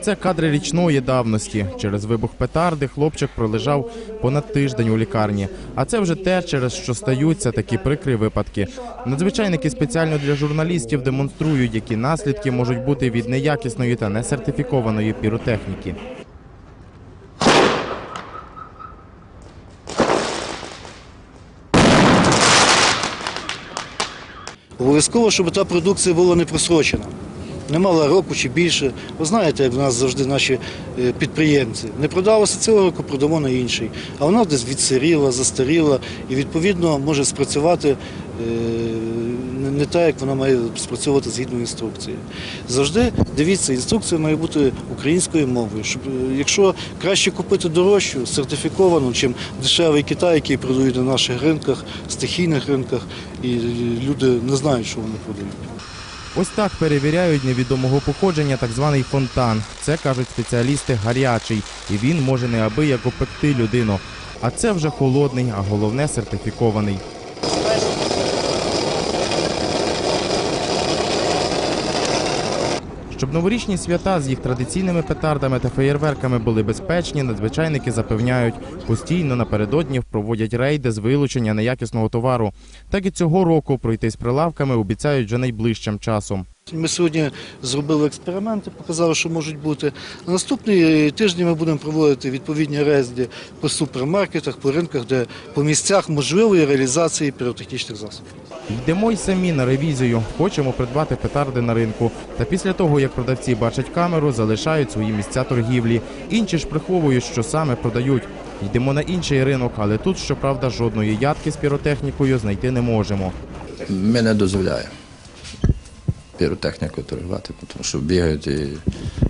Це кадри річної давності. Через вибух петарди хлопчик пролежав понад тиждень у лікарні. А це вже те, через що стаються такі прикрі випадки. Надзвичайники спеціально для журналістів демонструють, які наслідки можуть бути від неякісної та несертифікованої піротехніки. Обов'язково, щоб та продукція була не просрочена. Не мала року чи більше. Ви знаєте, як в нас завжди наші е, підприємці. Не продалося цього року, продамо на інший. А вона десь відсиріла, застаріла і відповідно може спрацювати е, не- так, як вона має спрацьовувати згідно інструкції. Завжди дивіться, інструкція має бути українською мовою. Щоб, е, якщо краще купити дорожчу, сертифіковану, чим дешевий Китай, який продають на наших ринках, стихійних ринках, і люди не знають, що вони продають. Ось так перевіряють невідомого походження так званий фонтан. Це кажуть спеціалісти гарячий, і він може неабияк опекти людину. А це вже холодний, а головне сертифікований. Щоб новорічні свята з їх традиційними петардами та феєрверками були безпечні, надзвичайники запевняють, постійно напередодні проводять рейди з вилучення неякісного товару. Так і цього року пройти з прилавками обіцяють вже найближчим часом. Ми сьогодні зробили експерименти, показали, що можуть бути. На наступний тиждень ми будемо проводити відповідні рейди по супермаркетах, по ринках, де по місцях можливої реалізації піротехнічних засобів. Йдемо й самі на ревізію. Хочемо придбати петарди на ринку. Та після того, як продавці бачать камеру, залишають свої місця торгівлі. Інші ж приховують, що саме продають. Йдемо на інший ринок, але тут, щоправда, жодної ядки з піротехнікою знайти не можемо. Ми не дозволяємо піротехніку торгувати, тому що бігають і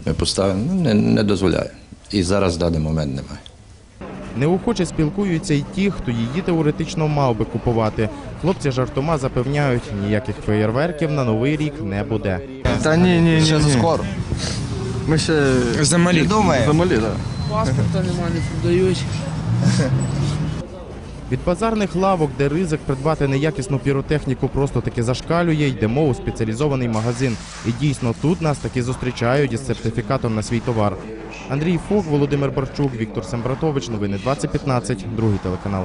ми поставимо, ну, не, не дозволяємо. І зараз в даний момент немає. Неохоче спілкуються й ті, хто її теоретично мав би купувати. Хлопці жартома запевняють, ніяких феєрверків на новий рік не буде. Та ні, ні, ні. Ще ні. скоро. Ми ще Замалі. Замалі, так. Паспорта нема, не продають. Від базарних лавок, де ризик придбати неякісну піротехніку просто таки зашкалює, йдемо у спеціалізований магазин. І дійсно тут нас таки зустрічають із сертифікатом на свій товар. Андрій Фок, Володимир Барчук, Віктор Сембратович. Новини 2015, другий телеканал.